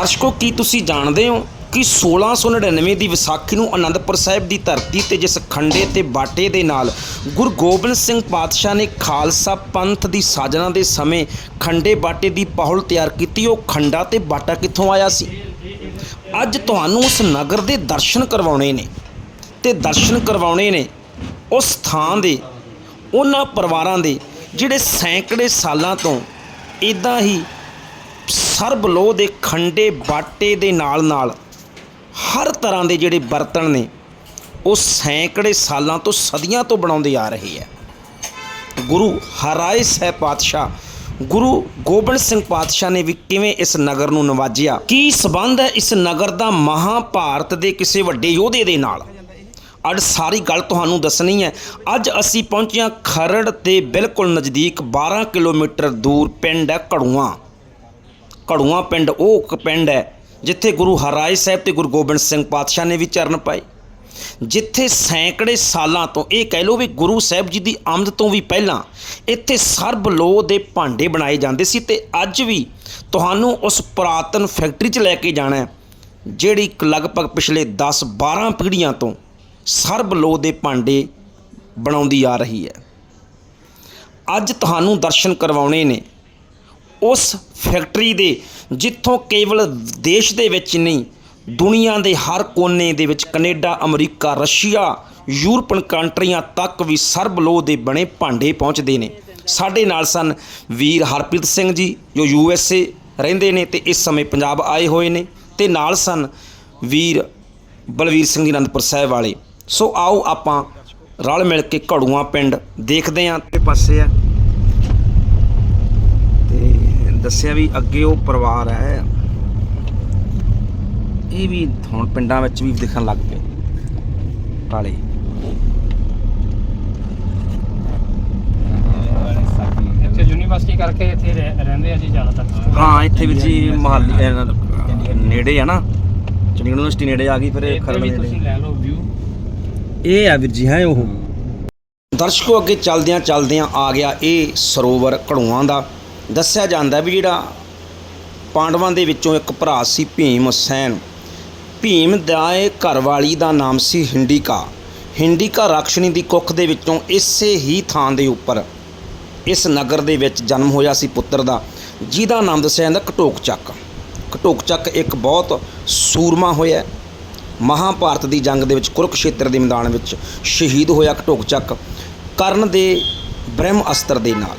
ਦਰਸ਼ਕੋ, ਕੀ ਤੁਸੀਂ ਜਾਣਦੇ ਹੋ ਕਿ 1699 ਦੀ ਵਿਸਾਖੀ ਨੂੰ ਅਨੰਦਪੁਰ ਸਾਹਿਬ ਦੀ ਧਰਤੀ ਤੇ ਜਿਸ ਖੰਡੇ ਤੇ ਬਾਟੇ ਦੇ ਨਾਲ ਗੁਰੂ ਗੋਬਿੰਦ ਸਿੰਘ ਪਾਤਸ਼ਾਹ ਨੇ ਖਾਲਸਾ ਪੰਥ ਦੀ ਸਾਜਨਾ ਦੇ ਸਮੇਂ ਖੰਡੇ ਬਾਟੇ ਦੀ ਪਹੁਲ ਤਿਆਰ ਕੀਤੀ, ਉਹ ਖੰਡਾ ਤੇ ਬਾਟਾ ਕਿੱਥੋਂ ਆਇਆ ਸੀ? ਅੱਜ ਤੁਹਾਨੂੰ ਉਸ ਨਗਰ ਦੇ ਦਰਸ਼ਨ ਕਰਵਾਉਣੇ ਨੇ ਤੇ ਦਰਸ਼ਨ ਕਰਵਾਉਣੇ ਨੇ ਉਸ ਥਾਂ ਦੇ, ਉਹਨਾਂ ਪਰਿਵਾਰਾਂ ਦੇ ਜਿਹੜੇ ਸੈਂਕੜੇ ਸਾਲਾਂ ਤੋਂ ਇਦਾਂ ਹੀ ਸਰਬ ਲੋਹ ਦੇ ਖੰਡੇ ਬਾਟੇ ਦੇ ਨਾਲ ਨਾਲ ਹਰ ਤਰ੍ਹਾਂ ਦੇ ਜਿਹੜੇ ਬਰਤਨ ਨੇ, ਉਹ ਸੈਂਕੜੇ ਸਾਲਾਂ ਤੋਂ ਸਦੀਆਂ ਤੋਂ ਬਣਾਉਂਦੇ ਆ ਰਹੇ ਹੈ। ਗੁਰੂ ਹਰਾਏ ਸਾਹਿਬ ਪਾਤਸ਼ਾਹ, ਗੁਰੂ ਗੋਬਿੰਦ ਸਿੰਘ ਪਾਤਸ਼ਾਹ ਨੇ ਵੀ ਕਿਵੇਂ ਇਸ ਨਗਰ ਨੂੰ ਨਵਾਜਿਆ? ਕੀ ਸਬੰਧ ਹੈ ਇਸ ਨਗਰ ਦਾ ਮਹਾਭਾਰਤ ਦੇ ਕਿਸੇ ਵੱਡੇ ਯੋਧੇ ਦੇ ਨਾਲ? ਅੱਜ ਸਾਰੀ ਗੱਲ ਤੁਹਾਨੂੰ ਦੱਸਣੀ ਹੈ। ਅੱਜ ਅਸੀਂ ਪਹੁੰਚੇ ਹਾਂ ਖਰੜ ਦੇ ਬਿਲਕੁਲ ਨਜ਼ਦੀਕ 12 ਕਿਲੋਮੀਟਰ ਦੂਰ ਪਿੰਡ ਹੈ ਘੜੂਆਂ। ਘੜੂਆਂ ਪਿੰਡ, ਉਹ ਇੱਕ ਪਿੰਡ ਹੈ, ਜਿੱਥੇ ਗੁਰੂ ਹਰਾਏ ਸਾਹਿਬ ਤੇ ਗੁਰੂ ਗੋਬਿੰਦ ਸਿੰਘ ਪਾਤਸ਼ਾਹ ਨੇ ਵੀ ਚਰਨ ਪਾਏ। ਜਿੱਥੇ ਸੈਂਕੜੇ ਸਾਲਾਂ ਤੋਂ, ਇਹ ਕਹਿ ਲਓ ਵੀ ਗੁਰੂ ਸਾਹਿਬ ਜੀ ਦੀ ਆਮਦ ਤੋਂ ਵੀ ਪਹਿਲਾਂ, ਇੱਥੇ ਸਰਬ ਲੋਹ ਦੇ ਭਾਂਡੇ ਬਣਾਏ ਜਾਂਦੇ ਸੀ ਤੇ ਅੱਜ ਵੀ ਤੁਹਾਨੂੰ ਉਸ ਪੁਰਾਤਨ ਫੈਕਟਰੀ 'ਚ ਲੈ ਕੇ ਜਾਣਾ ਜਿਹੜੀ ਲਗਭਗ ਪਿਛਲੇ 10 12 ਪੀੜ੍ਹੀਆਂ ਤੋਂ ਸਰਬ ਲੋਹ ਦੇ ਭਾਂਡੇ ਬਣਾਉਂਦੀ ਆ ਰਹੀ ਹੈ। ਅੱਜ ਤੁਹਾਨੂੰ ਦਰਸ਼ਨ ਕਰਵਾਉਣੇ ਨੇ। ਉਸ ਫੈਕਟਰੀ ਦੇ ਜਿੱਥੋਂ ਕੇਵਲ ਦੇਸ਼ ਦੇ ਵਿੱਚ ਨਹੀਂ, ਦੁਨੀਆ ਦੇ ਹਰ ਕੋਨੇ ਦੇ ਵਿੱਚ ਕੈਨੇਡਾ, ਅਮਰੀਕਾ, ਰਸ਼ੀਆ, ਯੂਰਪਨ ਕੰਟਰੀਆਂ ਤੱਕ ਵੀ ਸਰਬਲੋਹ ਦੇ ਬਣੇ ਭਾਂਡੇ ਪਹੁੰਚਦੇ ਨੇ। ਸਾਡੇ ਨਾਲ ਸਨ ਵੀਰ ਹਰਪ੍ਰੀਤ ਸਿੰਘ ਜੀ, ਜੋ ਯੂ ਐਸ ਏ ਰਹਿੰਦੇ ਨੇ ਤੇ ਇਸ ਸਮੇਂ ਪੰਜਾਬ ਆਏ ਹੋਏ ਨੇ ਤੇ ਨਾਲ ਸਨ ਵੀਰ ਬਲਵੀਰ ਸਿੰਘ ਅਨੰਦਪੁਰ ਸਾਹਿਬ ਵਾਲੇ। ਸੋ ਆਓ ਆਪਾਂ ਰਲ ਮਿਲ ਕੇ ਘੜੂਆਂ ਪਿੰਡ ਦੇਖਦੇ ਆਂ ਤੇ ਪਾਸੇ ਆ ਦੱਸਿਆ ਵੀ ਅੱਗੇ ਉਹ ਪਰਿਵਾਰ ਹੈ। ਇਹ ਵੀ ਹੁਣ ਪਿੰਡਾਂ ਵਿੱਚ ਵੀ ਦਿਖਣ ਲੱਗ ਪਏ। ਕਾਲੇ। ਇੱਥੇ ਯੂਨੀਵਰਸਿਟੀ ਕਰਕੇ ਇੱਥੇ ਰਹਿ- ਰਹਿੰਦੇ ਆ ਜੀ ਜ਼ਿਆਦਾਤਰ। ਹਾਂ ਇੱਥੇ ਵੀ ਜੀ ਮਹਾਲੀ ਨੇੜੇ ਆ ਨਾ। ਚੰਡੀਗੜ੍ਹ ਯੂਨੀਵਰਸਿਟੀ ਨੇੜੇ ਆ ਗਈ ਫਿਰ ਖਰੜ ਨੇੜੇ ਤੁਸੀਂ ਲੈ ਲਓ ਵਿਊ ਇਹ ਆ ਵੀਰ ਜੀ ਹੈ ਉਹ। ਦਰਸ਼ਕੋ ਅੱਗੇ ਚੱਲਦਿਆਂ ਚੱਲਦਿਆਂ ਆ ਗਿਆ ਇਹ ਸਰੋਵਰ ਘੜੂਆਂ ਦਾ। ਦੱਸਿਆ ਜਾਂਦਾ ਵੀ ਜਿਹੜਾ ਪਾਂਡਵਾਂ ਦੇ ਵਿੱਚੋਂ ਇੱਕ ਭਰਾ ਸੀ ਭੀਮ ਸੈਨ। ਭੀਮ ਦਾ ਇਹ ਘਰਵਾਲੀ ਦਾ ਨਾਮ ਸੀ ਹਿੰਡਿਕਾ। ਹਿੰਡਿਕਾ ਰਾਖਸ਼ਣੀ ਦੀ ਕੁੱਖ ਦੇ ਵਿੱਚੋਂ ਇਸੇ ਹੀ ਥਾਂ ਦੇ ਉੱਪਰ ਇਸ ਨਗਰ ਦੇ ਵਿੱਚ ਜਨਮ ਹੋਇਆ ਸੀ ਪੁੱਤਰ ਦਾ, ਜਿਹਦਾ ਨਾਮ ਦੱਸਿਆ ਜਾਂਦਾ ਘਟੋਕ ਚੱਕ ਘਟੋਕ ਚੱਕ ਇੱਕ ਬਹੁਤ ਸੂਰਮਾ ਹੋਇਆ ਮਹਾਭਾਰਤ ਦੀ ਜੰਗ ਦੇ ਵਿੱਚ, ਕੁਰਕਸ਼ੇਤਰ ਦੇ ਮੈਦਾਨ ਵਿੱਚ ਸ਼ਹੀਦ ਹੋਇਆ ਘਟੋਕ ਚੱਕ ਕਰਨ ਦੇ ਬ੍ਰਹਮ ਅਸਤਰ ਦੇ ਨਾਲ।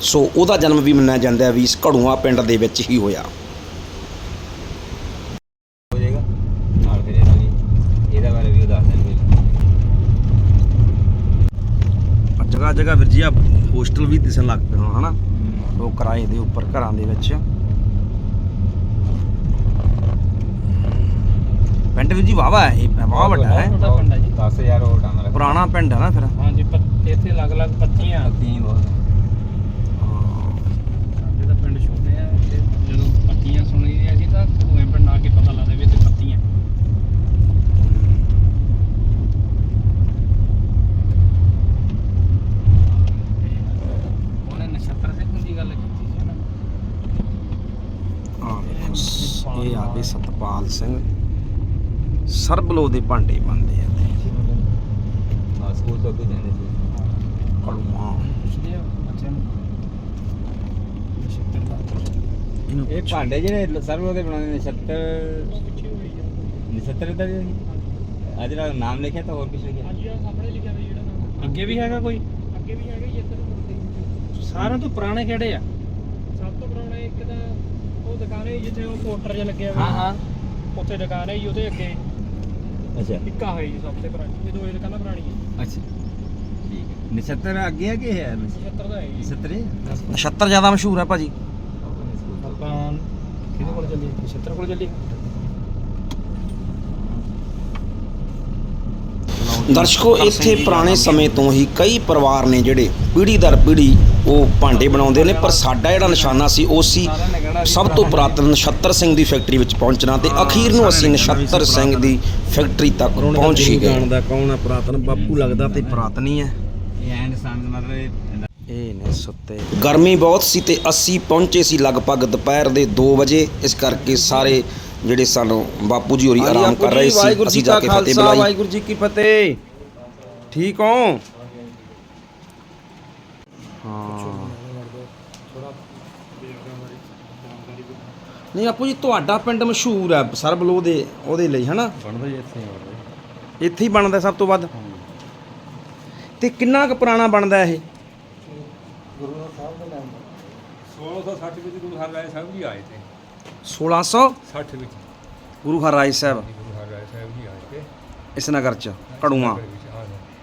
ਸੋ ਉਹਦਾ ਜਨਮ ਵੀ ਮੰਨਿਆ ਜਾਂਦਾ ਹੈ ਵੀ ਇਸ ਘੜੂਆਂ ਪਿੰਡ ਦੇ ਵਿੱਚ ਹੀ ਹੋਇਆ। ਹੋ ਜਾਏਗਾ। ਨਾਲ ਫਿਰ ਇਹਦਾ ਵੀ ਇਹਦਾ ਬਾਰੇ ਵੀ ਦੱਸ ਦੇਣਗੇ। ਜਗ੍ਹਾ ਜਗ੍ਹਾ ਵੀਰ ਜੀ ਆ ਹੋਸਟਲ ਵੀ ਦਿਸਣ ਲੱਗ ਪਏ ਹੁਣ ਹਨਾ? ਉਹ ਕਿਰਾਏ ਦੇ ਉੱਪਰ ਘਰਾਂ ਦੇ ਵਿੱਚ। ਪਿੰਡ ਵੀਰ ਜੀ ਵਾਵਾ ਹੈ ਇਹ ਵਾਵਾ ਵੱਡਾ ਹੈ। ਛੋਟਾ ਪਿੰਡ ਹੈ ਜੀ। 10000 ਹੋਰ ਟਾਂ ਦਾ ਪੁਰਾਣਾ ਪਿੰਡ ਹੈ ਨਾ ਫਿਰ। ਹਾਂਜੀ ਪ- ਇੱਥੇ ਅਲੱਗ-ਅਲੱਗ ਪੱਤੀਆਂ। ਤੀਨ ਬਹੁਤ ਸਾਡੇ ਤਾਂ ਪਿੰਡ ਛੋਟੇ ਆ ਤੇ ਜਦੋਂ ਪੱਤੀਆਂ ਸੁਣੀ ਦੀਆਂ ਸੀ ਤਾਂ ਧੂਏ ਆ ਕੇ ਪਤਾ ਲੱਗਦਾ ਵੀ ਇੱਥੇ ਪੱਤੀਆਂ ਉਹਨੇ ਨਛੱਤਰ ਸਿੰਘ ਦੀ ਗੱਲ ਕੀਤੀ ਸੀ ਨਾ। ਇਹ ਆ ਗਏ ਸਤਪਾਲ ਸਿੰਘ ਸਰਬਲੋ ਦੇ ਭਾਂਡੇ ਬਣਦੇ ਆ ਤੇ ਹਾਂ ਸਕੂਲ ਤੋਂ ਅੱਗੇ ਜਾਂਦੇ ਸੀ। ਪੁੱਛਦੇ ਆ ਬੱਚਿਆਂ ਨੂੰ। ਨਛੱਤਰ ਦਾ। ਇਹ ਭਾਂਡੇ ਜਿਹੜੇ ਸਰਵ ਉਹਦੇ ਬਣਾਉਂਦੇ ਨੇ 76 ਪਿੱਛੇ ਹੋਈ ਆ 79 ਦਾ। ਵੀ ਅੱਜ ਦਾ ਨਾਮ ਲਿਖਿਆ ਤਾਂ ਹੋਰ ਕੁਝ ਲਿਖਿਆ। ਹਾਂਜੀ ਆ ਸਾਹਮਣੇ ਲਿਖਿਆ ਹੋਇਆ ਜਿਹੜਾ ਨਾਮ। ਅੱਗੇ ਵੀ ਹੈਗਾ ਕੋਈ? ਅੱਗੇ ਵੀ ਹੈਗਾ ਜੀ ਇੱਧਰ ਸਾਰਿਆਂ ਤੋਂ ਪੁਰਾਣੇ ਕਿਹੜੇ ਆ? ਸਭ ਤੋਂ ਪੁਰਾਣੇ ਇੱਕ ਤਾਂ ਉਹ ਦੁਕਾਨ ਹੈ ਜਿੱਥੇ ਉਹ ਪੋਸਟਰ ਜਿਹਾ ਲੱਗਿਆ ਹੋਇਆ। ਉੱਥੇ ਦੁਕਾਨ ਹੈ ਜੀ ਉਹਦੇ ਅੱਗੇ। ਅੱਛਾ। ਇੱਕਾ ਹੈ ਜੀ ਸਭ ਤੋਂ ਪੁਰਾਣੀ। ਇਹ ਦੋ ਦੁਕਾਨਾਂ ਪੁਰਾਣੀਆਂ। ਅੱਛਾ। ਠੀਕ ਹੈ। 79 ਅੱਗੇ ਹੈ ਕਿ ਹੈ? 76 ਦਾ ਹੈ ਜੀ। 79 ਨਛੱਤਰ ਜ਼ਿਆਦਾ ਮਸ਼ਹੂਰ ਹੈ ਭਾਜੀ। ਆਪਾਂ ਕਿਹਦੇ ਕੋਲ ਚੱਲੀ 76 ਕੋਲ ਚੱਲੀ ਦਰਸ਼ਕੋ ਇੱਥੇ ਪੁਰਾਣੇ ਸਮੇਂ ਤੋਂ ਹੀ ਕਈ ਪਰਿਵਾਰ ਨੇ ਜਿਹੜੇ ਪੀੜ੍ਹੀ ਦਰ ਪੀੜ੍ਹੀ ਉਹ ਭਾਂਡੇ ਬਣਾਉਂਦੇ ਨੇ ਪਰ ਸਾਡਾ ਜਿਹੜਾ ਨਿਸ਼ਾਨਾ ਸੀ ਉਹ ਸੀ ਸਭ ਤੋਂ ਪੁਰਾਤਨ ਨਛੱਤਰ ਸਿੰਘ ਦੀ ਫੈਕਟਰੀ ਵਿੱਚ ਪਹੁੰਚਣਾ ਤੇ ਅਖੀਰ ਨੂੰ ਅਸੀਂ ਨਛੱਤਰ ਸਿੰਘ ਦੀ ਫੈਕਟਰੀ ਤੱਕ ਪਹੁੰਚ ਹੀ ਗਏ। ਜਾਣਦਾ ਕੌਣ ਹੈ ਪੁਰਾਤਨ? ਬਾਪੂ ਲੱਗਦਾ ਤੇ ਪੁਰਾਤਨ ਹੀ ਹੈ। ਇਹ ਐਂਡ ਸੰਸ ਮਤਲਬ ਇਹ ਨੇ ਸੁੱਤੇ ਗਰਮੀ ਬਹੁਤ ਸੀ ਤੇ ਅਸੀਂ ਪਹੁੰਚੇ ਸੀ ਲਗਭਗ ਦੁਪਹਿਰ ਦੇ 2 ਵਜੇ। ਇਸ ਕਰਕੇ ਸਾਰੇ ਜਿਹੜੇ ਸਾਨੂੰ ਬਾਪੂ ਜੀ ਹੋਰੀ ਆਰਾਮ ਕਰ ਰਹੇ ਸੀ ਅਸੀਂ ਜਾ ਕਾ ਫਤਿਹ ਬੁਲਾਈ। ਵਾਹਿਗੁਰੂ ਜੀ ਕੀ ਫਤਿਹ। ਠੀਕ ਹੋ? ਹਾਂ। ਨਹੀਂ ਆਪੂ ਜੀ ਤੁਹਾਡਾ ਪਿੰਡ ਮਸ਼ਹੂਰ ਹੈ ਸਰਬਲੋ ਦੇ ਉਹਦੇ ਲਈ ਹਨਾ? ਬਣਦਾ ਜੀ ਇੱਥੇ ਹੀ ਇੱਥੇ ਹੀ ਬਣਦਾ ਸਭ ਤੋਂ ਵੱਧ। ਤੇ ਕਿੰਨਾ ਕੁ ਪੁਰਾਣਾ ਬਣਦਾ ਇਹ? 1660 ਵਿੱਚ ਗੁਰੂ ਹਰਰਾਏ ਸਾਹਿਬ ਜੀ ਆਏ ਤੇ। 1660 60 ਵਿੱਚ। ਗੁਰੂ ਹਰਰਾਏ ਸਾਹਿਬ। ਗੁਰੂ ਹਰਰਾਏ ਸਾਹਿਬ ਜੀ ਆਏ ਤੇ। ਇਸ ਨਗਰ ਚ ਕੜੂਆਂ ਵਿੱਚ।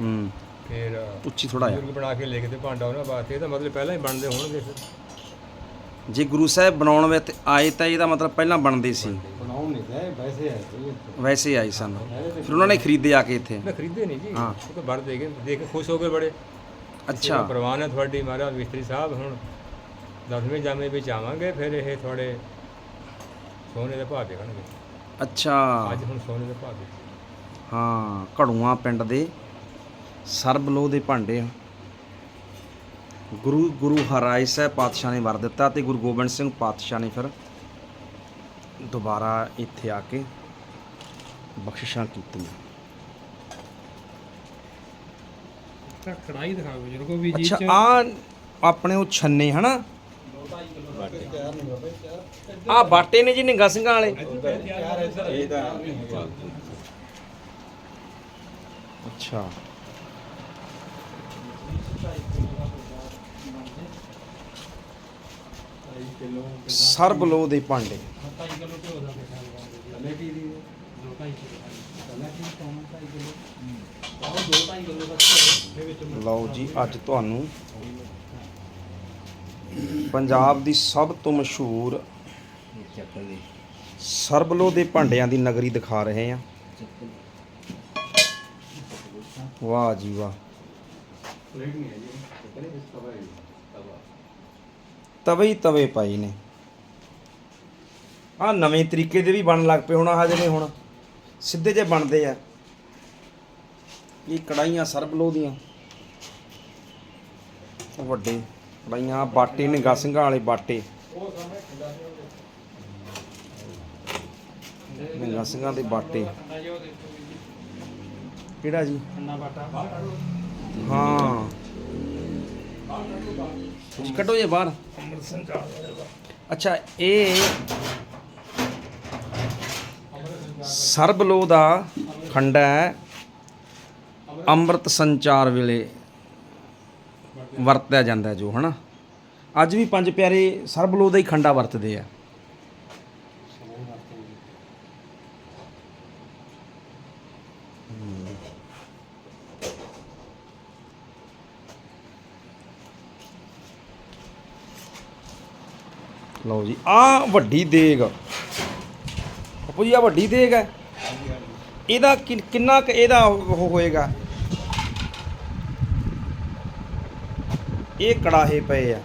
ਹੂੰ ਫਿਰ ਉੱਚੀ ਥੋੜਾ ਜਿਹਾ। ਬਜ਼ੁਰਗ ਬਣਾ ਕੇ ਲੈ ਕੇ ਤੇ ਭਾਂਡਾ ਉਹਨਾਂ ਵਾਸਤੇ ਇਹਦਾ ਮਤਲਬ ਪਹਿਲਾਂ ਹੀ ਬਣਦੇ ਹੋਣਗੇ ਫਿਰ। ਜੇ ਗੁਰੂ ਸਾਹਿਬ ਬਣਾਉਣ ਵਿੱਚ ਆਏ ਤਾਂ ਇਹਦਾ ਮਤਲਬ ਪਹਿਲਾਂ ਬਣਦੇ ਸੀ। ਬਣਾਉਣ ਨਹੀਂ ਗਏ ਵੈਸੇ ਆਏ ਵੈਸੇ ਸਨ। ਫਿਰ ਉਹਨਾਂ ਨੇ ਖਰੀਦੇ ਆ ਕੇ ਇੱਥੇ। ਨਾ ਖਰੀਦੇ ਨਹੀਂ ਜੀ। ਹਾਂ। ਉਹ ਤਾਂ ਬਣ ਦੇ ਗਏ। ਦੇਖ ਕੇ ਖੁਸ਼ ਹੋ ਗਏ ਬੜੇ। ਅੱਛਾ। ਪ੍ਰਵਾਨ ਹੈ ਤੁਹਾਡੀ ਮਹਾਰਾਜ ਮਿਸਤਰੀ ਸਾਹਿਬ ਹੁਣ। ਦਸਵੇਂ ਜਾਮੇ ਵਿੱਚ ਆਵਾਂਗੇ ਫਿਰ ਇਹ ਤੁਹਾਡੇ ਸੋਨੇ ਦੇ ਭਾਅ ਦੇਖਣਗੇ। ਅੱਛਾ। ਅੱਜ ਹੁਣ ਸੋਨੇ ਦੇ ਭਾਅ ਦੇਖੇ। ਹਾਂ ਕੜੂਆਂ ਪਿੰਡ ਦੇ ਸਰਬਲੋ ਦੇ ਭਾਂਡੇ ਆ। ਗੁਰੂ ਗੁਰੂ ਹਰਾਏ ਸਾਹਿਬ ਪਾਤਸ਼ਾਹ ਨੇ ਵਰ ਦਿੱਤਾ ਤੇ ਗੁਰੂ ਗੋਬਿੰਦ ਸਿੰਘ ਪਾਤਸ਼ਾਹ ਨੇ ਫਿਰ ਦੁਬਾਰਾ ਇੱਥੇ ਆ ਕੇ ਬਖਸ਼ਿਸ਼ਾਂ ਕੀਤੀਆਂ। ਤਾਂ ਕੜਾਈ ਦਿਖਾਓ ਬਜ਼ੁਰਗੋ ਵੀ ਜੀ ਅੱਛਾ ਚ। ਆ ਆਪਣੇ ਉਹ ਛੰਨੇ ਹਨਾ? ਆ ਬਾਟੇ ਨੇ ਜੀ ਨਿੰਗਾ ਸਿੰਘਾਂ ਵਾਲੇ। ਅੱਛਾ। ਸਰਬਲੋ ਦੇ ਭਾਂਡੇ। ਲਓ ਜੀ, ਅੱਜ ਤੁਹਾਨੂੰ ਪੰਜਾਬ ਦੀ ਸਭ ਤੋਂ ਮਸ਼ਹੂਰ ਸਰਬਲੋ ਦੇ ਭਾਂਡਿਆਂ ਦੀ ਨਗਰੀ ਦਿਖਾ ਰਹੇ ਹਾਂ। ਵਾਹ ਜੀ ਵਾਹ। ਤਵੇ ਹੀ ਤਵੇ ਪਾਈ ਨੇ। ਆ ਨਵੇਂ ਤਰੀਕੇ ਦੇ ਵੀ ਬਣ ਲੱਗ ਪਏ ਹੁਣ, ਆਹ ਜਿਵੇਂ ਹੁਣ ਸਿੱਧੇ ਜੇ ਬਣਦੇ ਆ। ਇਹ ਕੜਾਈਆਂ ਸਰਬਲੋ ਦੀਆਂ। ਵੱਡੇ। ਆਹ ਬਾਟੇ ਨੇ ਗਾਸਿੰਗਾਂ ਵਾਲੇ ਬਾਟੇ। ਨਿੰਗਾ ਸਿੰਘਾਂ ਦੇ ਬਾਟੇ। ਕਿਹੜਾ ਜੀ? ਅੰਨਾ ਬਾਟਾ। ਹਾਂ। ਤੁਸੀਂ ਕੱਢੋ ਜੇ ਬਾਹਰ। ਅੱਛਾ ਇਹ ਸਰਬਲੋ ਦਾ ਖੰਡਾ ਹੈ ਅੰਮ੍ਰਿਤ ਸੰਚਾਰ ਵੇਲੇ। ਵਰਤਿਆ ਜਾਂਦਾ ਹੈ ਜੋ, ਹਨਾ? ਅੱਜ ਵੀ ਪੰਜ ਪਿਆਰੇ ਸਰਬਲੋ ਦਾ ਹੀ ਖੰਡਾ ਵਰਤਦੇ ਆ। ਲਓ ਜੀ ਆ ਵੱਡੀ ਦੇਗ। ਆਪੂ ਜੀ ਆ ਵੱਡੀ ਦੇਗ ਹੈ। ਇਹਦਾ ਕਿ- ਕਿੰਨਾ ਕੁ ਇਹਦਾ ਉਹ ਹੋਏਗਾ? ਇਹ ਕੜਾਹੇ ਪਏ ਆ।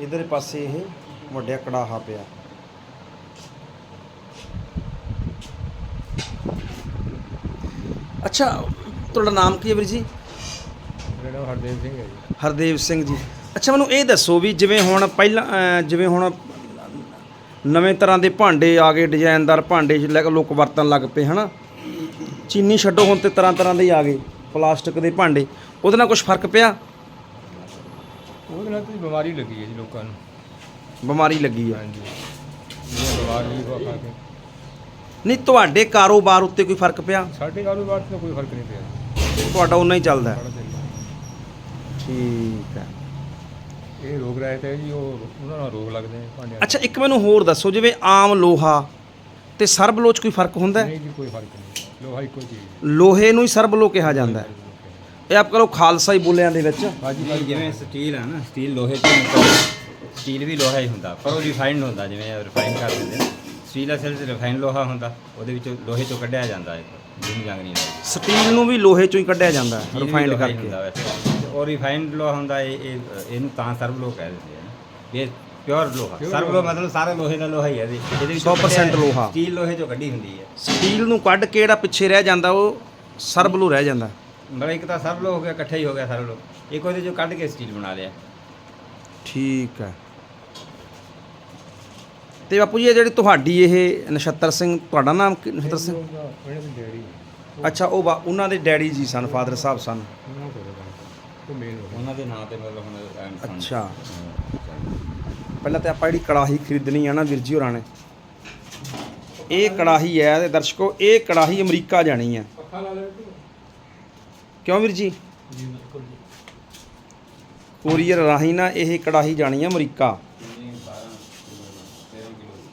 ਇਧਰ ਪਾਸੇ ਇਹ ਵੱਡਿਆ ਕੜਾਹਾ ਪਿਆ। ਅੱਛਾ ਤੁਹਾਡਾ ਨਾਮ ਕੀ ਹੈ ਵੀਰ ਜੀ? ਮੇਰਾ ਨਾਮ ਹਰਦੇਵ ਸਿੰਘ ਹੈ ਜੀ। ਹਰਦੇਵ ਸਿੰਘ ਜੀ। ਅੱਛਾ ਮੈਨੂੰ ਇਹ ਦੱਸੋ ਵੀ ਜਿਵੇਂ ਹੁਣ ਪਹਿਲਾਂ ਅਹ, ਜਿਵੇਂ ਹੁਣ ਨਵੇਂ ਤਰ੍ਹਾਂ ਦੇ ਭਾਂਡੇ ਆ ਗਏ ਡਿਜ਼ਾਈਨਦਾਰ ਭਾਂਡੇ ਲੈ ਕੇ ਲੋਕ ਵਰਤਣ ਲੱਗ ਪਏ ਹਨਾ? ਚੀਨੀ ਛੱਡੋ ਹੁਣ ਤੇ ਤਰ੍ਹਾਂ ਤਰ੍ਹਾਂ ਦੇ ਆ ਗਏ ਪਲਾਸਟਿਕ ਦੇ ਭਾਂਡੇ। ਉਹਦੇ ਨਾਲ ਕੁਝ ਫ਼ਰਕ ਪਿਆ? ਉਹਦੇ ਨਾਲ ਤਾਂ ਬਿਮਾਰੀ ਲੱਗੀ ਹੈ ਜੀ ਲੋਕਾਂ ਨੂੰ। ਬਿਮਾਰੀ ਲੱਗੀ ਹਾਂਜੀ। ਇਹ ਬਿਮਾਰ ਹੋ ਖਾ ਕੇ। ਨਹੀਂ ਤੁਹਾਡੇ ਕਾਰੋਬਾਰ ਉੱਤੇ ਕੋਈ ਫ਼ਰਕ ਪਿਆ? ਸਾਡੇ ਕਾਰੋਬਾਰ 'ਚ ਤਾਂ ਕੋਈ ਫ਼ਰਕ ਨਹੀਂ ਪਿਆ। ਤੁਹਾਡਾ ਉਨਾ ਹੀ ਚੱਲਦਾ ਹੈ। ਸਾਡਾ ਚੱਲਦਾ। ਠੀਕ ਹੈ। ਇਹ ਰੋਗ ਰਹਿਤ ਹੈ ਜੀ ਉਹ ਉਹਨਾਂ ਨਾਲ ਰੋਗ ਲੱਗਦੇ ਨੇ ਭਾਂਡਿਆਂ ਅੱਛਾ ਇੱਕ ਮੈਨੂੰ ਹੋਰ ਦੱਸੋ ਜਿਵੇਂ ਆਮ ਲੋਹਾ ਤੇ ਸਰਬਲੋਚ ਕੋਈ ਫ਼ਰਕ ਹੁੰਦਾ ਹੈ? ਨਹੀਂ ਜੀ ਕੋਈ ਫ਼ਰਕ ਨਹੀਂ। ਲੋਹਾ ਇੱਕੋ ਚੀਜ਼ ਹੈ। ਲੋਹੇ ਨੂੰ ਹੀ ਸਰਬਲੋ ਕਿਹਾ ਜਾਂਦਾ ਹੈ। ਇਹ ਆਪ ਕਰੋ ਖਾਲਸਾ ਹੀ ਬੋਲਿਆਂ ਦੇ ਵਿੱਚ। ਨਹੀਂ ਜਿਵੇਂ ਸਟੀਲ ਹੈ ਨਾ ਸਟੀਲ ਲੋਹੇ ਤੋਂ ਨਿਕਲਦਾ। ਸਟੀਲ ਵੀ ਲੋਹਾ ਹੀ ਹੁੰਦਾ ਪਰ ਉਹ ਰਿਫਾਈਨਡ ਹੁੰਦਾ ਜਿਵੇਂ ਰਿਫਾਈਨ ਕਰ ਦਿੰਦੇ ਨੇ। ਸਟੀਲ ਅਸਲ 'ਚ ਰਿਫਾਈਨ ਲੋਹਾ ਹੁੰਦਾ ਉਹਦੇ ਵਿੱਚੋਂ ਲੋਹੇ ਚੋਂ ਕੱਢਿਆ ਜਾਂਦਾ ਹੈ ਜਿੰਨ ਜੰਗ ਨਹੀਂ ਲੱਗਦੀ ਸਟੀਲ ਨੂੰ ਵੀ ਲੋਹੇ ਚੋਂ ਹੀ ਕੱਢਿਆ ਜਾਂਦਾ ਹੈ ਰਿਫਾਈਨਡ ਕਰਕੇ। ਹੁੰਦਾ ਵੈਸੇ। ਉਹ ਰਿਫਾਈਨਡ ਲੋਹਾ ਹੁੰਦਾ ਇਹ ਇਹ- ਇਹਨੂੰ ਤਾਂ ਸਰਬ ਲੋਹ ਕਹਿ ਦਿੰਦੇ ਆ ਇਹ ਪਿਓਰ ਲੋਹਾ ਸਰਬ ਲੋਹ। ਮਤਲਬ ਸਾਰਾ ਲੋਹੇ ਦਾ ਲੋਹਾ ਹੀ ਹੈ ਇਹਦੇ ਇਹਦੇ ਵਿੱਚੋਂ 100% ਕੱਢਿਆ- ਲੋਹਾ। ਸਟੀਲ ਲੋਹੇ ਚੋਂ ਕੱਢੀ ਹੁੰਦੀ ਹੈ ਸਟੀਲ ਨੂੰ ਕੱਢ ਕੇ ਜਿਹੜਾ ਪਿੱਛੇ ਰਹਿ ਜਾਂਦਾ ਉਹ ਸਰਬਲੋ ਰਹਿ ਜਾਂਦਾ। ਮਤਲਬ ਇੱਕ ਤਾਂ ਸਰਬ ਲੋਹ ਹੋ ਗਿਆ ਇਕੱਠਾ ਹੀ ਹੋ ਗਿਆ ਸਰਬ ਲੋਹ ਇੱਕ ਉਹਦੇ ਚੋਂ ਕੱਢ ਕੇ ਸਟੀਲ ਬਣਾ ਲਿਆ। ਠੀਕ ਹੈ। ਤੇ ਬਾਪੂ ਜੀ ਇਹ ਜਿਹੜੀ ਤੁਹਾਡੀ ਇਹ ਨਛੱਤਰ ਸਿੰਘ ਤੁਹਾਡਾ ਨਾਮ ਕੀ- ਨਛੱਤਰ ਸਿੰਘ? ਅੱਛਾ ਉਹ ਬਾ- ਉਹਨਾਂ ਦੇ ਡੈਡੀ ਜੀ ਸਨ ਫਾਦਰ ਸਾਹਿਬ ਸਨ। ਉਹਨਾਂ ਦੇ ਨਾਂ ਤੇ ਮਤਲਬ ਹੁਣ ਸਨ। ਅੱਛਾ। ਪਹਿਲਾਂ ਤੇ ਆਪਾਂ ਜਿਹੜੀ ਕੜਾਹੀ ਖਰੀਦਣੀ ਆ ਨਾ ਵੀਰ ਜੀ ਹੋਰਾਂ ਨੇ। ਇਹ ਕੜਾਹੀ ਹੈ ਤੇ ਦਰਸ਼ਕੋ ਇਹ ਕੜਾਹੀ ਅਮਰੀਕਾ ਜਾਣੀ ਹੈ। ਪੱਖਾ ਲਾ ਲੈ ਕਿਉਂ ਵੀਰ ਜੀ? ਜੀ ਬਿਲਕੁਲ ਜੀ। ਕੋਰੀਅਰ ਰਾਹੀਂ ਨਾ ਇਹ ਕੜਾਹੀ ਜਾਣੀ ਹੈ ਅਮਰੀਕਾ।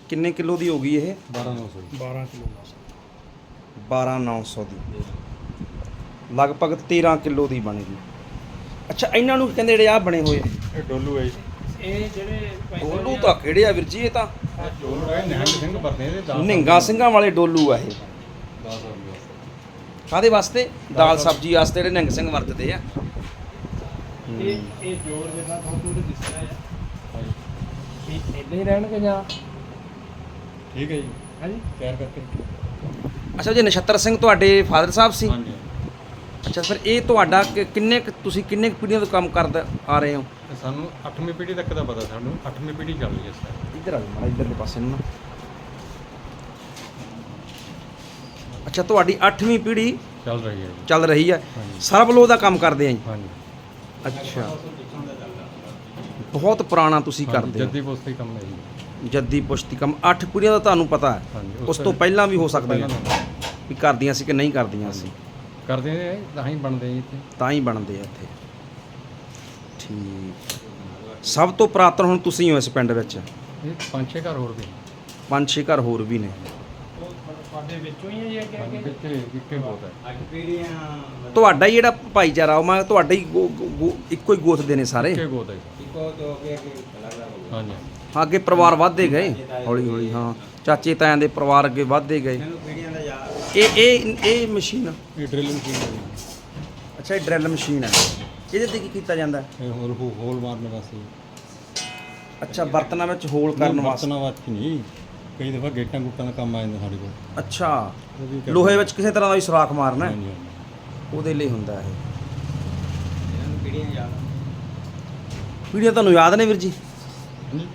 ਕਿੰਨੇ? ਕਿਲੋ ਦੀ ਹੋਗੀ ਇਹ? 1200 12 ਕਿਲੋ ਦਾ 12900 ਦੀ। ਲਗਭਗ 13 ਕਿਲੋ ਦੀ ਬਣੇਗੀ ਅੱਛਾ ਇਹਨਾਂ ਨੂੰ ਕਹਿੰਦੇ ਜਿਹੜੇ ਆ ਬਣੇ ਹੋਏ ਇਹ ਡੋਲੂ ਹੈ ਇਹ ਜਿਹੜੇ ਡੋਲੂ ਤਾਂ ਕਿਹੜੇ ਆ ਵੀਰ ਜੀ ਇਹ ਤਾਂ? ਡੋਲੂ ਹੈ ਨਿਹੰਗ ਸਿੰਘ ਵਰਤੇ ਇਹਦੇ 10 ਨਿੰਗਾ ਸਿੰਘਾਂ ਵਾਲੇ ਡੋਲੂ ਆ ਇਹ। 10 ਰੁਪਏ ਕਾਦੇ ਵਾਸਤੇ? ਦਾਲ ਸਬਜ਼ੀ ਵਾਸਤੇ ਜਿਹੜੇ ਨਿੰਗ ਸਿੰਘ ਵਰਤਦੇ ਆ। ਇਹ ਇਹ ਜੋਰ ਜਿੱਦਾਂ ਤੁਹਾਨੂੰ ਤੇ ਦਿਸ ਰਿਹਾ ਹੈ। ਵੀ ਇਦਾਂ ਹੀ ਰਹਿਣਗੇ ਜਾਂ? ਠੀਕ ਹੈ ਜੀ। ਹਾਂਜੀ। ਤਿਆਰ ਕਰਕੇ ਅੱਛਾ ਜੀ ਨਛੱਤਰ ਸਿੰਘ ਤੁਹਾਡੇ ਫਾਦਰ ਸਾਹਿਬ ਸੀ। ਹਾਂਜੀ। ਅੱਛਾ ਫਿਰ ਇਹ ਤੁਹਾਡਾ ਕਿੰਨੇ ਤੁਸੀਂ ਕਿੰਨੇ ਪੀੜ੍ਹੀਆਂ ਤੋਂ ਕੰਮ ਕਰਦੇ ਆ ਰਹੇ ਹੋ? ਸਾਨੂੰ 8ਵੀਂ ਪੀੜ੍ਹੀ ਤੱਕ ਦਾ ਪਤਾ ਸਾਨੂੰ 8ਵੀਂ ਪੀੜ੍ਹੀ ਚੱਲ ਰਹੀ ਹੈ ਟਾਈਮ ਇੱਧਰ ਆ ਜਾਓ ਮਾੜਾ ਇੱਧਰਲੇ ਪਾਸੇ ਨੂੰ। ਅੱਛਾ ਤੁਹਾਡੀ 8ਵੀਂ ਪੀੜ੍ਹੀ ਚੱਲ ਰਹੀ ਹੈ ਜੀ। ਚੱਲ ਰਹੀ ਹੈ। ਸਰਬਲੋ ਦਾ ਕੰਮ ਕਰਦੇ ਆ ਜੀ? ਹਾਂਜੀ। ਅੱਛਾ। ਬਹੁਤ ਪੁਰਾਣਾ ਤੁਸੀਂ ਹਾਂਜੀ, ਕਰਦੇ ਹੋ। ਜੱਦੀ ਪੋਸਤੀ ਕੰਮ ਹੈ ਜੀ। ਜੱਦੀ ਪੁਸ਼ਤੀ ਕੰਮ। 8 ਪੀੜ੍ਹੀਆਂ ਦਾ ਤੁਹਾਨੂੰ ਪਤਾ ਹੈ। ਹਾਂਜੀ, ਉਸ ਉਸ ਤੋਂ ਤੋਂ ਪਹਿਲਾਂ ਵੀ ਹੋ ਸਕਦਾ ਪਹਿਲਾਂ ਵੀ ਕਰਦੀਆਂ ਸੀ ਕਿ ਨਹੀਂ ਕਰਦੀਆਂ ਸੀ? ਕਰਦੇ ਨੇ ਤਾਂ ਹੀ ਬਣਦੇ ਜੀ ਇੱਥੇ। ਤਾਂ ਹੀ ਬਣਦੇ ਆ ਇੱਥੇ। ਠੀਕ। ਸਭ ਤੋਂ ਪੁਰਾਤਨ ਹੁਣ ਤੁਸੀਂ ਹੋ ਇਸ ਪਿੰਡ ਵਿੱਚ? ਇਹ ਪੰਜ ਛੇ ਘਰ ਹੋਰ ਵੀ ਪੰਜ ਛੇ ਘਰ ਹੋਰ ਵੀ ਨੇ। ਤੁਹਾਡੇ ਵਿੱਚੋਂ ਹੀ ਹੈ ਜੀ ਅੱਗੇ ਹਾਂਜੀ ਅੱਗੇ ਵਿੱਚ ਇੱਕੇ ਬਹੁਤ ਹੈ। ਅੱਠ ਪੀੜ੍ਹੀਆਂ ਤੁਹਾਡਾ ਹੀ ਜਿਹੜਾ ਭਾਈਚਾਰਾ ਉਹ ਮੈਂ ਤੁਹਾਡਾ ਹੀ ਗੋ- ਗੋ- ਗੋ- ਇੱਕੋ ਹੀ ਗੋਤ ਦੇ ਨੇ ਸਾਰੇ? ਇੱਕੇ ਬਹੁਤ ਹੈ ਜੀ। ਇੱਕੋ ਤੋਂ ਅੱਗੇ ਅੱਗੇ ਅਲੱਗ ਅਲੱਗ ਹੋ ਗਿਆ ਹਾਂਜੀ। ਅੱਗੇ ਪਰਿਵਾਰ ਵੱਧਦੇ ਗਏ? ਹੌਲੀ ਹੌਲੀ ਹਾਂ। ਚਾਚੇ ਤਾਇਆਂ ਦੇ ਪਰਿਵਾਰ ਅੱਗੇ ਵੱਧਦੇ ਗਏ। ਮੈਨੂੰ ਪੀੜ੍ਹੀਆਂ ਦਾ ਯਾਦ ਇਹ ਇਹ ਇਹ ਮਸ਼ੀਨ? ਇਹ ਡਰਿਲ ਮਸ਼ੀਨ ਹੈ ਜੀ। ਅੱਛਾ ਇਹ ਡਰਿਲ ਮਸ਼ੀਨ ਹੈ। ਇਹਦੇ ਤੇ ਕੀ ਕੀਤਾ ਜਾਂਦਾ ਹੈ? ਇਹ ਹੋਰ ਹੋ- ਹੋਲ ਮਾਰਨ ਵਾਸਤੇ। ਅੱਛਾ ਬਰਤਨਾਂ ਵਿੱਚ ਹੋਲ ਕਰਨ ਵਾਸਤੇ। ਬਰਤਨਾਂ ਵਾਸਤੇ ਨਹੀਂ। ਕਈ ਦਫਾ ਗੇਟਾਂ ਗੁੱਟਾਂ ਦਾ ਕੰਮ ਆ ਜਾਂਦਾ ਸਾਡੇ ਕੋਲ। ਅੱਛਾ। ਉਹ ਵੀ ਕਰਦੇ। ਲੋਹੇ ਵਿੱਚ ਕਿਸੇ ਤਰ੍ਹਾਂ ਦਾ ਵੀ ਸੁਰਾਖ ਮਾਰਨਾ ਹੈ? ਹਾਂਜੀ ਹਾਂਜੀ। ਉਹਦੇ ਲਈ ਹੁੰਦਾ ਇਹ। ਇਹਨਾਂ ਨੂੰ ਪੀੜ੍ਹੀਆਂ ਯਾਦ ਪੀੜ੍ਹੀਆਂ ਤੁਹਾਨੂੰ ਯਾਦ ਨੇ ਵੀਰ ਜੀ? ਹਾਂਜੀ।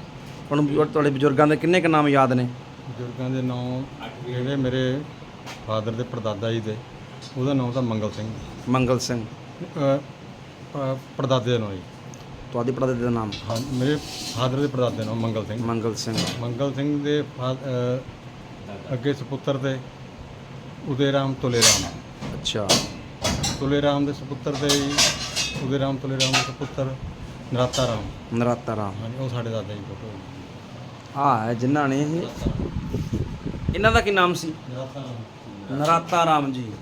ਹੁਣ ਵੀ ਤੁਹਾਡੇ ਬਜ਼ੁਰਗਾਂ ਦੇ ਕਿੰਨੇ ਕੁ ਨਾਮ ਯਾਦ ਨੇ? ਬਜ਼ੁਰਗਾਂ ਦੇ ਨਾਂ ਜਿਹੜੇ ਮੇਰੇ ਫਾਦਰ ਦੇ ਪੜਦਾਦਾ ਜੀ ਦੇ ਉਹਦਾ ਨਾਮ ਤਾਂ ਮੰਗਲ ਸਿੰਘ। ਮੰਗਲ ਸਿੰਘ। ਅਹ, ਅਹ, ਪੜਦਾਦੇ ਦਾ ਨਾਮ ਜੀ। ਤੁਹਾਡੇ ਪੜਦਾਦੇ ਦਾ ਨਾਮ? ਹਾਂ ਮੇਰੇ ਫਾਦਰ ਦੇ ਪੜਦਾਦੇ ਨਾਮ ਮੰਗਲ ਸਿੰਘ। ਮੰਗਲ ਸਿੰਘ। ਮੰਗਲ ਸਿੰਘ ਦੇ ਫਾ- ਅਹ, ਅੱਗੇ ਸਪੁੱਤਰ ਦੇ ਉਦੇ ਰਾਮ ਤੁਲੇ ਰਾਮ ਅੱਛਾ। ਤੁਲੇ ਰਾਮ ਦੇ ਸਪੁੱਤਰ ਦੇ ਜੀ ਉਦੇ ਰਾਮ ਤੁਲੇ ਰਾਮ ਦੇ ਸਪੁੱਤਰ ਨਰਾਤਾ ਰਾਮ। ਨਰਾਤਾ ਰਾਮ। ਹਾਂਜੀ ਉਹ ਸਾਡੇ ਦਾਦਾ ਜੀ ਫੋਟੋ ਆ ਹੈ ਜਿਨ੍ਹਾਂ ਨੇ ਇਹ ਇਹਨਾਂ ਦਾ ਕੀ ਨਾਮ ਸੀ? ਨਰਾਤਾ ਰਾਮ। ਨਰਾਤਾ ਰਾਮ ਜੀ।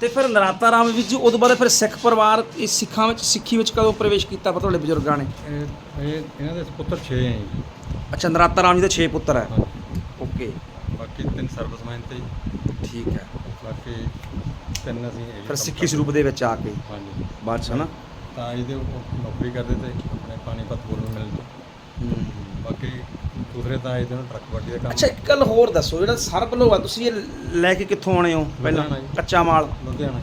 ਤੇ ਫਿਰ ਨਰਾਤਾ ਰਾਮ ਵਿੱਚ ਉਦੋਂ ਬਾਅਦ ਫਿਰ ਸਿੱਖ ਪਰਿਵਾਰ ਇਸ ਸਿੱਖਾਂ ਵਿੱਚ ਸਿੱਖੀ ਵਿੱਚ ਕਦੋਂ ਪ੍ਰਵੇਸ਼ ਕੀਤਾ ਫਿਰ ਤੁਹਾਡੇ ਬਜ਼ੁਰਗਾਂ ਨੇ? ਇਹ ਇਹ ਇਹਨਾਂ ਦੇ ਸਪੁੱਤਰ 6 ਹੈ ਜੀ। ਅੱਛਾ ਨਰਾਤਾ ਰਾਮ ਜੀ ਦੇ 6 ਪੁੱਤਰ ਹੈ। ਹਾਂਜੀ। ਓਕੇ। ਬਾਕੀ ਤਿੰਨ ਸਰਵਿਸਮੈਨ ਤੇ ਜੀ। ਠੀਕ ਹੈ। ਬਾਕੀ ਤਿੰਨ ਅਸੀਂ ਇਹ ਫਿਰ ਕੰਮ ਸਿੱਖੀ ਸਰੂਪ ਦੇ ਵਿੱਚ ਆ ਕੇ। ਹਾਂਜੀ। ਬਾਅਦ ਚ ਹਨਾ ਤਾਂ ਇਹਦੇ ਉਹ ਨੌਕਰੀ ਕਰਦੇ ਤੇ ਆਪਣੇ ਪਾਣੀਪਤ ਹੋਰ ਵੀ ਮਿਲਦੇ ਬਾਕੀ ਦੂਸਰੇ ਤਾਂ ਇਹਦੇ ਨੂੰ ਟਰੱਕ ਵੱਡੀ ਦਾ ਕੰਮ ਅੱਛਾ ਇੱਕ ਗੱਲ ਹੋਰ ਦੱਸੋ ਜਿਹੜਾ ਸਰਬਲੋ ਆ ਤੁਸੀਂ ਇਹ ਲੈ ਕੇ ਕਿੱਥੋਂ ਆਉਣੇ ਹੋ ਪਹਿਲਾਂ? ਲੁਧਿਆਣਾ ਜੀ। ਕੱਚਾ ਮਾਲ? ਲੁਧਿਆਣਾ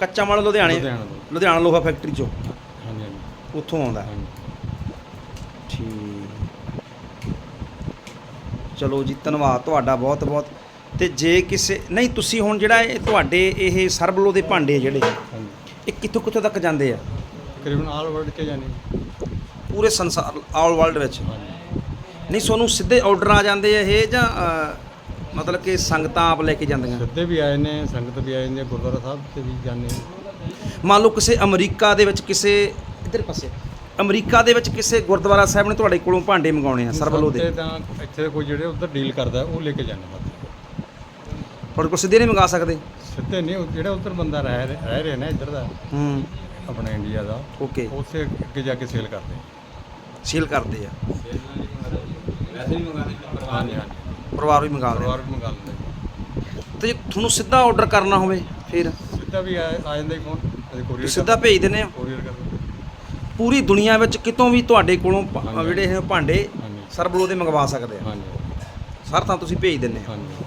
ਕੱਚਾ ਮਾਲ ਲੁਧਿਆਣੇ? ਲੁਧਿਆਣਾ ਤੋਂ। ਲੁਧਿਆਣਾ ਲੋਹਾ ਫੈਕਟਰੀ ਚੋਂ? ਹਾਂਜੀ ਹਾਂਜੀ। ਉੱਥੋਂ ਆਉਂਦਾ? ਹਾਂਜੀ। ਠੀਕ। ਚਲੋ ਜੀ ਧੰਨਵਾਦ ਤੁਹਾਡਾ ਬਹੁਤ ਬਹੁਤ। ਤੇ ਜੇ ਕਿਸੇ ਨਹੀਂ ਤੁਸੀਂ ਹੁਣ ਜਿਹੜਾ ਇਹ ਤੁਹਾਡੇ ਇਹ ਸਰਬਲੋ ਦੇ ਭਾਂਡੇ ਜਿਹੜੇ ਹਾਂਜੀ। ਇਹ ਕਿੱਥੋਂ ਕਿੱਥੋਂ ਤੱਕ ਜਾਂਦੇ ਆ? ਤਕਰੀਬਨ ਆਲ ਵਰਲਡ ਕੇ ਜਾਣੀ ਪੂਰੇ ਸੰਸਾਰ ਆਲ ਵਰਲਡ ਵਿੱਚ? ਹਾਂਜੀ। ਨਹੀਂ ਤੁਹਾਨੂੰ ਸਿੱਧੇ ਆਰਡਰ ਆ ਜਾਂਦੇ ਆ ਇਹ ਜਾਂ ਅ, ਮਤਲਬ ਕਿ ਸੰਗਤਾਂ ਆਪ ਲੈ ਕੇ ਜਾਂਦੀਆਂ? ਸਿੱਧੇ ਵੀ ਆਏ ਨੇ ਸੰਗਤ ਵੀ ਆਏ ਨੇ ਗੁਰਦੁਆਰਾ ਸਾਹਿਬ ਤੇ ਵੀ ਜਾਂਦੇ ਮੰਨ ਲਓ ਕਿਸੇ ਅਮਰੀਕਾ ਦੇ ਵਿੱਚ ਕਿਸੇ ਇਧਰ ਪਾਸੇ ਅਮਰੀਕਾ ਦੇ ਵਿੱਚ ਕਿਸੇ ਗੁਰਦੁਆਰਾ ਸਾਹਿਬ ਨੇ ਤੁਹਾਡੇ ਕੋਲੋਂ ਭਾਂਡੇ ਮੰਗਾਉਣੇ ਆ ਸਰਬਲੋ ਦੇ ਤੇ ਤਾਂ ਇੱਥੇ ਕੋਈ ਜਿਹੜੇ ਉੱਧਰ ਡੀਲ ਕਰਦਾ ਉਹ ਲੈ ਕੇ ਜਾਂਦੇ ਬਸ ਤੁਹਾਡੇ ਕੋਲ ਸਿੱਧੇ ਨਹੀਂ ਮੰਗਾ ਸਕਦੇ? ਸਿੱਧੇ ਨਹੀਂ ਉਹ ਜਿਹੜਾ ਉੱਧਰ ਬੰਦਾ ਰਹਿ ਰਿਹਾ- ਰਹਿ ਰਿਹਾ ਨਾ ਇੱਧਰ ਦਾ ਹੂੰ। ਆਪਣਾ ਇੰਡੀਆ ਦਾ ਓਕੇ। ਉੱਥੇ ਅੱਗੇ ਜਾ ਕੇ ਸੇਲ ਕਰਦੇ। ਸੇਲ ਕਰਦੇ ਆ। ਵੈਸੇ ਵੀ ਮੰਗਾਉਂਦੇ ਨੇ ਹਾਂਜੀ ਹਾਂਜੀ। ਪਰਿਵਾਰ ਵੀ ਮੰਗਾ ਪਰਿਵਾਰ ਲੈਂਦੇ ਵੀ ਮੰਗਾ ਲੈਂਦੇ ਤੇ ਜੇ ਤੁਹਾਨੂੰ ਸਿੱਧਾ ਆਰਡਰ ਕਰਨਾ ਹੋਵੇ ਫਿਰ? ਸਿੱਧਾ ਵੀ ਆ ਆ ਜਾਂਦਾ ਹੀ ਫੋਨ ਕਦੇ ਕੋਰੀਅਰ ਸਿੱਧਾ ਭੇਜ ਦਿੰਦੇ ਹੋ? ਕੋਰੀਅਰ ਕਰ ਪੂਰੀ ਦੁਨੀਆ ਵਿੱਚ ਕਿਤੋਂ ਵੀ ਤੁਹਾਡੇ ਕੋਲੋਂ ਭ- ਹਾਂਜੀ। ਜਿਹੜੇ ਇਹ ਭਾਂਡੇ ਹਾਂਜੀ। ਸਰਬਲੋ ਦੇ ਮੰਗਵਾ ਸਕਦੇ ਆ। ਹਾਂਜੀ। ਸਰ ਤਾਂ ਤੁਸੀਂ ਭੇਜ ਦਿੰਦੇ ਆ ਹਾਂਜੀ।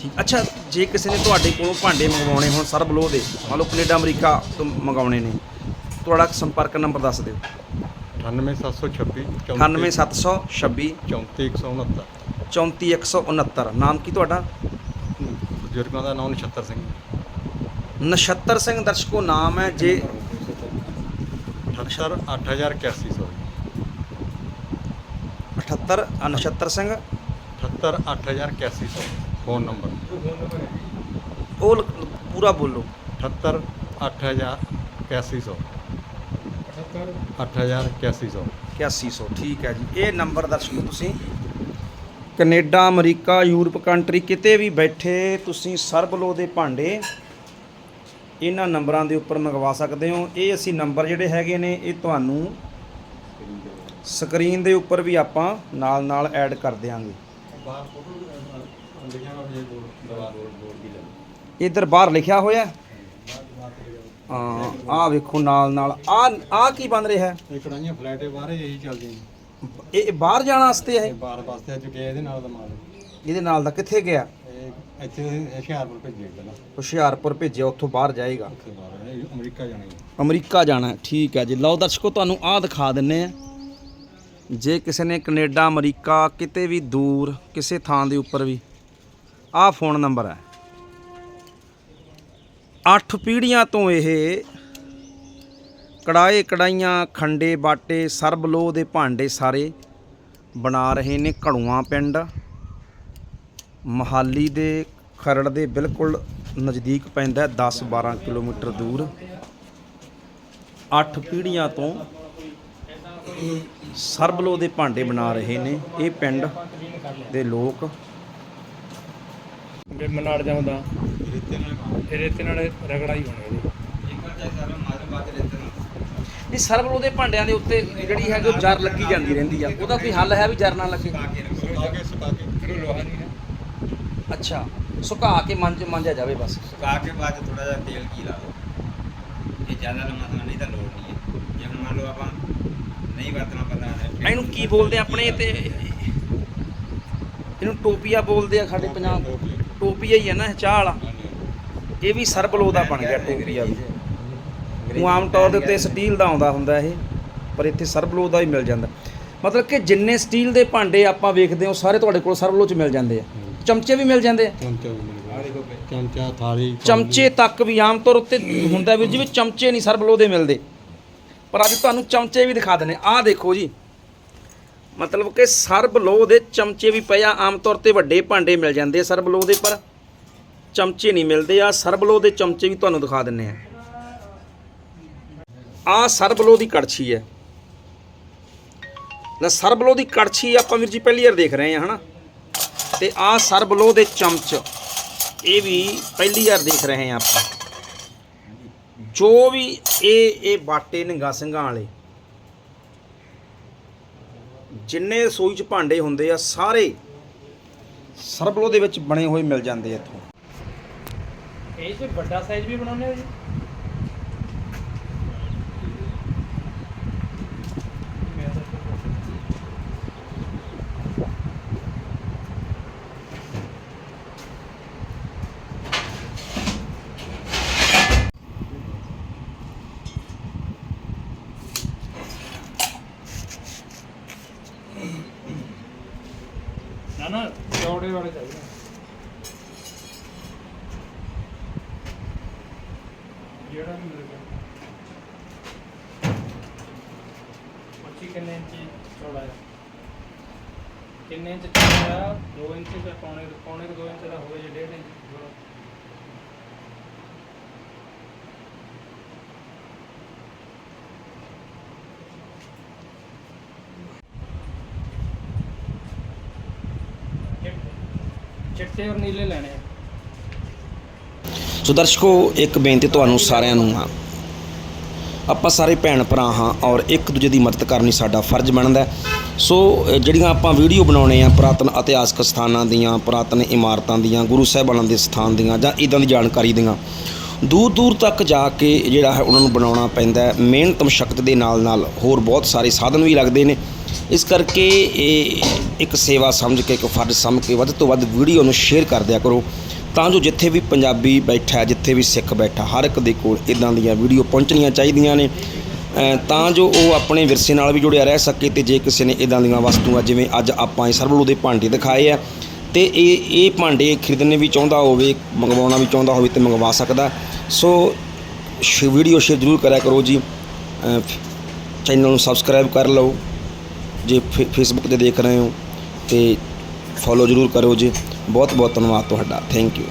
ਠੀਕ। ਅੱਛਾ ਜੇ ਕਿਸੇ ਨੇ ਤੁਹਾਡੇ ਕੋਲੋਂ ਭਾਂਡੇ ਮੰਗਵਾਉਣੇ ਹੋਣ ਸਰਬ ਲੋਹ ਦੇ ਮੰਨ ਲਓ ਕੈਨੇਡਾ ਅਮਰੀਕਾ ਤੋਂ ਮੰਗਾਉਣੇ ਨੇ ਤੁਹਾਡਾ ਸੰਪਰਕ ਨੰਬਰ ਦੱਸ ਦਿਓ। 98726 98726 34169 34169 ਨਾਮ ਕੀ ਤੁਹਾਡਾ ਬਜ਼ੁਰਗਾਂ ਦਾ ਨਾਮ ਨਛੱਤਰ ਸਿੰਘ ਨਛੱਤਰ ਸਿੰਘ ਦਰਸ਼ਕੋ ਨਾਮ ਹੈ ਜੇ 78 8100 78 ਨਛੱਤਰ ਸਿੰਘ 78 8100 ਫੋਨ ਨੰਬਰ ਉਹ ਲ- ਪੂਰਾ ਬੋਲੋ 78 8100 8100 8100 ਠੀਕ ਹੈ ਜੀ। ਇਹ ਨੰਬਰ ਦਰਸ਼ਕੋ ਤੁਸੀਂ। ਕੈਨੇਡਾ ਅਮਰੀਕਾ ਯੂਰਪ ਕੰਟਰੀ ਕਿਤੇ ਵੀ ਬੈਠੇ ਤੁਸੀਂ ਸਰਬਲੋ ਦੇ ਭਾਂਡੇ ਇਹਨਾਂ ਨੰਬਰਾਂ ਦੇ ਉੱਪਰ ਮੰਗਵਾ ਸਕਦੇ ਹੋ। ਇਹ ਅਸੀਂ ਨੰਬਰ ਜਿਹੜੇ ਹੈਗੇ ਨੇ ਇਹ ਤੁਹਾਨੂੰ ਸਕਰੀਨ ਦੇ ਉੱਪਰ ਵੀ ਆਪਾਂ ਨਾਲ ਨਾਲ ਐਡ ਕਰ ਦਿਆਂਗੇ ਇਧਰ ਬਾਹਰ ਲਿਖਿਆ ਹੋਇਆ ਹਾਂ ਆਹ ਵੇਖੋ ਨਾਲ ਨਾਲ। ਆ ਆ ਕੀ ਬਣ ਰਿਹਾ? ਹੈ ਇਹ ਕੜਾਈਆਂ ਫਲੈਟ ਬਾਹਰੇ ਇਹੀ ਚੱਲਦੀਆਂ ਨੇ। ਇਹ ਇਹ ਬਾਹਰ ਜਾਣ ਵਾਸਤੇ ਹੈ ਇਹ ਬਾਰ ਵਾਸਤੇ ਅੱਜ ਗਏ ਇਹਦੇ ਨਾਲ ਦਾ ਮਾਲ। ਇਹਦੇ ਨਾਲ ਦਾ ਕਿੱਥੇ ਗਿਆ? ਇਹ ਇੱਥੇ ਹੁਸ਼ਿਆਰਪੁਰ ਭੇਜੇ ਪਹਿਲਾਂ। ਹੁਸ਼ਿਆਰਪੁਰ ਭੇਜਿਆ ਉੱਥੋਂ ਬਾਹਰ ਜਾਏਗਾ। ਉੱਥੇ ਬਾਹਰ ਇਹ ਅਮਰੀਕਾ ਜਾਣਾ ਹੈ ਅਮਰੀਕਾ ਜਾਣਾ ਹੈ। ਠੀਕ ਹੈ ਜੀ। ਲਓ ਦਰਸ਼ਕੋ ਤੁਹਾਨੂੰ ਆਹ ਦਿਖਾ ਦਿੰਨੇ ਆ ਜੇ ਕਿਸੇ ਨੇ ਕੈਨੇਡਾ ਅਮਰੀਕਾ ਕਿਤੇ ਵੀ ਦੂਰ ਕਿਸੇ ਥਾਂ ਦੇ ਉੱਪਰ ਵੀ ਆਹ ਫੋਨ ਨੰਬਰ ਹੈ। ਅੱਠ ਪੀੜ੍ਹੀਆਂ ਤੋਂ ਇਹ ਕੜਾਏ ਕੜਾਈਆਂ, ਖੰਡੇ ਬਾਟੇ ਸਰਬਲੋ ਦੇ ਭਾਂਡੇ ਸਾਰੇ ਬਣਾ ਰਹੇ ਨੇ ਘੜੂਆਂ ਪਿੰਡ। ਮਹਾਲੀ ਦੇ ਖਰੜ ਦੇ ਬਿਲਕੁਲ ਨਜ਼ਦੀਕ ਪੈਂਦਾ 10-12 ਕਿਲੋਮੀਟਰ ਦੂਰ। ਅੱਠ ਪੀੜ੍ਹੀਆਂ ਤੋਂ ਸਰਬਲੋ ਦੇ ਭਾਂਡੇ ਬਣਾ ਰਹੇ ਨੇ ਇਹ ਪਿੰਡ ਦੇ ਲੋਕ। ਮਨਾੜ ਜਾਂਦਾ ਫਿਰ ਰੇਤੇ ਨਾਲ ਰਗੜਾ ਹੀ ਹੋਣਾ ਇਹਦੇ। ਇਹ ਸਰਬਲੋ ਦੇ ਭਾਂਡਿਆਂ ਦੇ ਉੱਤੇ ਜਿਹੜੀ ਹੈਗੀ ਉਹ ਜਰ ਲੱਗੀ ਜਾਂਦੀ ਰਹਿੰਦੀ ਆ। ਉਹਦਾ ਕੋਈ ਹੱਲ ਹੈ ਵੀ ਜਰ ਨਾ ਲੱਗੇ? ਅੱਛਾ, ਸੁਕਾ ਕੇ ਮੰਜ ਮੰਜਿਆ ਜਾਵੇ ਬਸ। ਸੁਕਾ ਕੇ ਬਾਅਦ ਥੋੜਾ ਜਿਹਾ ਤੇਲ ਕੀ ਲਾ ਲਓ ਇਹ ਜ਼ਿਆਦਾ ਲੰਮਾ ਸਮਾਂ ਨਹੀਂ ਤਾਂ ਲੋੜ ਨਹੀਂ ਹੈ ਜੇ ਹੁਣ ਮੰਨ ਲਓ ਆਪਾਂ ਨਹੀਂ ਵਰਤਣਾ ਪਤਾ ਇਹਨੂੰ ਕੀ ਬੋਲਦੇ ਆਪਣੇ ਤੇ? ਇਹਨੂੰ ਟੋਪੀਆ ਬੋਲਦੇ ਆ ਸਾਡੇ ਪੰਜਾਬ। ਟੋਪੀਆ ਹੀ ਹੈ ਨਾ ਚਾਹ ਵਾਲਾ। ਇਹ ਵੀ ਸਰਬਲੋ ਦਾ ਬਣ ਗਿਆ ਟੋਪੀਆ ਵੀ ਉਹ ਆਮ ਤੌਰ ਦੇ ਉੱਤੇ ਸਟੀਲ ਦਾ ਆਉਂਦਾ ਹੁੰਦਾ ਇਹ ਪਰ ਇੱਥੇ ਸਰਬਲੋ ਦਾ ਹੀ ਮਿਲ ਜਾਂਦਾ। ਮਤਲਬ ਕਿ ਜਿੰਨੇ ਸਟੀਲ ਦੇ ਭਾਂਡੇ ਆਪਾਂ ਵੇਖਦੇ ਹਾਂ ਸਾਰੇ ਤੁਹਾਡੇ ਕੋਲ ਸਰਬਲੋ ਚ ਮਿਲ ਜਾਂਦੇ ਆ। ਚਮਚੇ ਵੀ ਮਿਲ ਜਾਂਦੇ ਆ। ਚਮਚਾ ਵੀ ਮਿਲ ਗਿਆ ਚਮਚਾ ਥਾਲੀ ਚਮਚੇ ਤੱਕ ਵੀ ਆਮ ਤੌਰ ਉੱਤੇ ਹੁੰਦਾ ਵੀ ਜਿਵੇਂ ਚਮਚੇ ਨਹੀਂ ਸਰਬਲੋ ਦੇ ਮਿਲਦੇ। ਪਰ ਅੱਜ ਤੁਹਾਨੂੰ ਚਮਚੇ ਵੀ ਦਿਖਾ ਦਿੰਨੇ ਆਹ ਦੇਖੋ ਜੀ। ਮਤਲਬ ਕਿ ਸਰਬਲੋ ਦੇ ਚਮਚੇ ਵੀ ਪਏ ਆ ਆਮ ਤੌਰ ਤੇ ਵੱਡੇ ਭਾਂਡੇ ਮਿਲ ਜਾਂਦੇ ਆ ਸਰਬਲੋ ਦੇ ਪਰ ਚਮਚੇ ਨਹੀਂ ਮਿਲਦੇ। ਆ ਸਰਬਲੋ ਦੇ ਚਮਚੇ ਵੀ ਤੁਹਾਨੂੰ ਦਿਖਾ ਦਿੰਨੇ ਆ। ਆ ਸਰਬਲੋ ਦੀ ਕੜਛੀ ਹੈ। ਲੈ ਸਰਬਲੋ ਦੀ ਕੜਛੀ ਆਪਾਂ ਵੀਰ ਜੀ ਪਹਿਲੀ ਵਾਰ ਦੇਖ ਰਹੇ ਹਾਂ, ਹਨਾ? ਤੇ ਆ ਸਰਬਲੋ ਦੇ ਚਮਚ, ਇਹ ਵੀ ਪਹਿਲੀ ਵਾਰ ਦੇਖ ਰਹੇ ਹਾਂ ਆਪਾਂ। ਜੋ ਵੀ ਇਹ ਇਹ ਬਾਟੇ ਨਿੰਗਾ ਸਿੰਘਾਂ ਵਾਲੇ, ਜਿੰਨੇ ਰਸੋਈ ਚ ਭਾਂਡੇ ਹੁੰਦੇ ਆ, ਸਾਰੇ ਸਰਬਲੋ ਦੇ ਵਿੱਚ ਬਣੇ ਹੋਏ ਮਿਲ ਜਾਂਦੇ ਇੱਥੋਂ। ਇਹ ਤੇ ਵੱਡਾ ਸਾਈਜ਼ ਵੀ ਬਣਾਉਂਦੇ ਹੋ ਜੀ? ਨਾ ਨਾ ਚੌੜੇ ਵਾਲੇ ਚਾਹੀਦੇ ਜਿਹੜਾ ਵੀ ਮਿਲ ਗਿਆ ਮੱਛੀ ਕਿੰਨੇ ਇੰਚੀ ਚੌੜਾ ਹੈ ਕਿੰਨੇ ਇੰਚ ਚੌੜਾ 2 ਇੰਚ ਜਾਂ ਪੌਣੇ ਪੌਣੇ 2 ਇੰਚ ਦਾ ਹੋਵੇ ਜਾਂ 1.5 ਇੰਚ ਚੌੜਾ ਚਿੱਟੇ ਔਰ ਨੀਲੇ ਲੈਣੇ ਆ। ਸੋ ਦਰਸ਼ਕੋ, ਇੱਕ ਬੇਨਤੀ ਤੁਹਾਨੂੰ ਸਾਰਿਆਂ ਨੂੰ ਆ। ਆਪਾਂ ਸਾਰੇ ਭੈਣ ਭਰਾ ਹਾਂ ਔਰ ਇੱਕ ਦੂਜੇ ਦੀ ਮਦਦ ਕਰਨੀ ਸਾਡਾ ਫਰਜ਼ ਬਣਦਾ ਹੈ। ਸੋ ਜਿਹੜੀਆਂ ਆਪਾਂ ਵੀਡੀਓ ਬਣਾਉਣੇ ਆ ਪੁਰਾਤਨ ਇਤਿਹਾਸਕ ਸਥਾਨਾਂ ਦੀਆਂ, ਪੁਰਾਤਨ ਇਮਾਰਤਾਂ ਦੀਆਂ, ਗੁਰੂ ਸਾਹਿਬਾਨਾਂ ਦੇ ਸਥਾਨ ਦੀਆਂ ਜਾਂ ਇਦਾਂ ਦੀ ਜਾਣਕਾਰੀ ਦੀਆਂ, ਦੂਰ ਦੂਰ ਤੱਕ ਜਾ ਕੇ ਜਿਹੜਾ ਹੈ ਉਹਨਾਂ ਨੂੰ ਬਣਾਉਣਾ ਪੈਂਦਾ ਮਿਹਨਤ ਮਸ਼ਕਤ ਦੇ ਨਾਲ ਨਾਲ ਹੋਰ ਬਹੁਤ ਸਾਰੇ ਸਾਧਨ ਵੀ ਲੱਗਦੇ ਨੇ। ਇਸ ਕਰਕੇ ਇਹ ਇੱਕ ਸੇਵਾ ਸਮਝ ਕੇ, ਇੱਕ ਫਰਜ਼ ਸਮਝ ਕੇ ਵੱਧ ਤੋਂ ਵੱਧ ਵੀਡੀਓ ਨੂੰ ਸ਼ੇਅਰ ਕਰ ਦਿਆ ਕਰੋ। ਤਾਂ ਜੋ ਜਿੱਥੇ ਵੀ ਪੰਜਾਬੀ ਬੈਠਾ ਜਿੱਥੇ ਵੀ ਸਿੱਖ ਬੈਠਾ, ਹਰ ਇੱਕ ਦੇ ਕੋਲ ਇਦਾਂ ਦੀਆਂ ਵੀਡੀਓ ਪਹੁੰਚਣੀਆਂ ਚਾਹੀਦੀਆਂ ਨੇ। ਤਾਂ ਜੋ ਉਹ ਆਪਣੇ ਵਿਰਸੇ ਨਾਲ ਵੀ ਜੁੜਿਆ ਰਹਿ ਸਕੇ ਤੇ ਜੇ ਕਿਸੇ ਨੇ ਇਦਾਂ ਦੀਆਂ ਵਸਤੂਆਂ, ਜਿਵੇਂ ਅੱਜ ਆਪਾਂ ਇਹ ਸਰਬਲੂ ਦੇ ਭਾਂਡੇ ਦਿਖਾਏ ਆ, ਤੇ ਇਹ ਇਹ ਭਾਂਡੇ ਖਰੀਦਣੇ ਵੀ ਚਾਹੁੰਦਾ ਹੋਵੇ, ਮੰਗਵਾਉਣਾ ਵੀ ਚਾਹੁੰਦਾ ਹੋਵੇ ਤੇ ਮੰਗਵਾ ਸਕਦਾ। ਸੋ ਸ਼, ਵੀਡੀਓ ਸ਼ੇਅਰ ਜ਼ਰੂਰ ਕਰਿਆ ਕਰੋ ਜੀ। ਚੈਨਲ ਨੂੰ ਸਬਸਕ੍ਰਾਈਬ ਕਰ ਲਓ, ਜੇ ਫੇ- ਫੇਸਬੁੱਕ ਤੇ ਦੇਖ ਰਹੇ ਹੋ, ਤੇ ਫੋਲੋ ਜ਼ਰੂਰ ਕਰੋ ਜੀ। ਬਹੁਤ ਬਹੁਤ ਧੰਨਵਾਦ ਤੁਹਾਡਾ। Thank you.